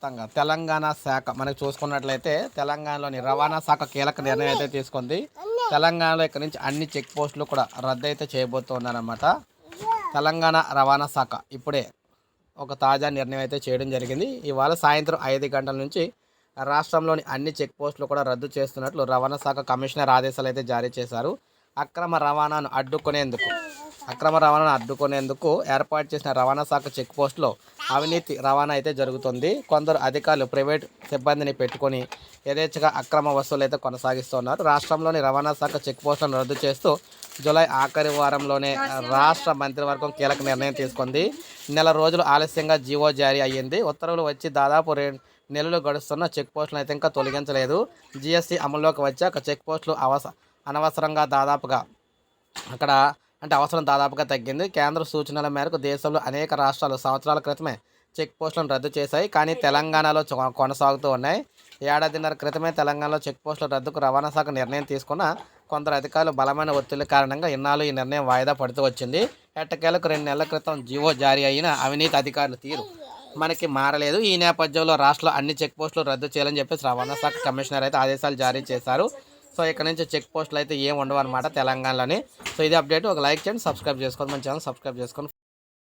మొత్తంగా తెలంగాణ శాఖ మనకు చూసుకున్నట్లయితే తెలంగాణలోని రవాణా శాఖ కీలక నిర్ణయం అయితే తీసుకుంది. తెలంగాణలో ఇక్కడ నుంచి అన్ని చెక్ పోస్టులు కూడా రద్దు అయితే చేయబోతున్నారన్నమాట తెలంగాణ రవాణా శాఖ ఇప్పుడే ఒక తాజా నిర్ణయం అయితే చేయడం జరిగింది. ఇవాళ సాయంత్రం ఐదు గంటల నుంచి రాష్ట్రంలోని అన్ని చెక్ పోస్టులు కూడా రద్దు చేస్తున్నట్లు రవాణా శాఖ కమిషనర్ ఆదేశాలు అయితే జారీ చేశారు. అక్రమ రవాణాను అడ్డుకునేందుకు అక్రమ రవాణాను అడ్డుకునేందుకు ఏర్పాటు చేసిన రవాణా శాఖ చెక్ పోస్టులో అవినీతి రవాణా అయితే జరుగుతుంది. కొందరు అధికారులు ప్రైవేట్ సిబ్బందిని పెట్టుకొని యథేచ్ఛగా అక్రమ వసూలు అయితే కొనసాగిస్తున్నారు. రాష్ట్రంలోని రవాణా శాఖ చెక్ పోస్టులను రద్దు చేస్తూ జూలై ఆఖరి వారంలోనే రాష్ట్ర మంత్రివర్గం కీలక నిర్ణయం తీసుకుంది. నెల రోజులు ఆలస్యంగా జీవో జారీ అయ్యింది. ఉత్తర్వులు వచ్చి దాదాపు రెండు నెలలు గడుస్తున్న చెక్ పోస్టులను అయితే ఇంకా తొలగించలేదు. జిఎస్టీ అమల్లోకి వచ్చాక చెక్ పోస్టులు అవస అనవసరంగా దాదాపుగా అక్కడ అంటే అవసరం దాదాపుగా తగ్గింది. కేంద్ర సూచనల మేరకు దేశంలో అనేక రాష్ట్రాలు సంవత్సరాల క్రితమే చెక్ పోస్టులను రద్దు చేశాయి. కానీ తెలంగాణలో కొనసాగుతూ ఉన్నాయి. ఏడాదిన్నర క్రితమే తెలంగాణలో చెక్ పోస్టుల రద్దుకు రవాణా శాఖ నిర్ణయం తీసుకున్న కొందరు అధికారులు బలమైన ఒత్తిడి కారణంగా ఇన్నాళ్ళు ఈ నిర్ణయం వాయిదా పడుతూ వచ్చింది. ఎట్టకేలకు రెండు నెలల క్రితం జీవో జారీ అయిన అవినీతి అధికారుల తీరు మనకి మారలేదు. ఈ నేపథ్యంలో రాష్ట్రంలో అన్ని చెక్ పోస్టులు రద్దు చేయాలని చెప్పేసి రవాణా శాఖ కమిషనర్ అయితే ఆదేశాలు జారీ చేశారు. సో ఇక్కడ నుంచి చెక్ పోస్టులు అయితే ఏం ఉండవు అనమాట తెలంగాణలోని. సో ఇది అప్డేట్. ఒక లైక్ చేయండి సబ్స్క్రైబ్ చేసుకోండి. మన ఛానల్ సబ్స్క్రైబ్ చేసుకోండి.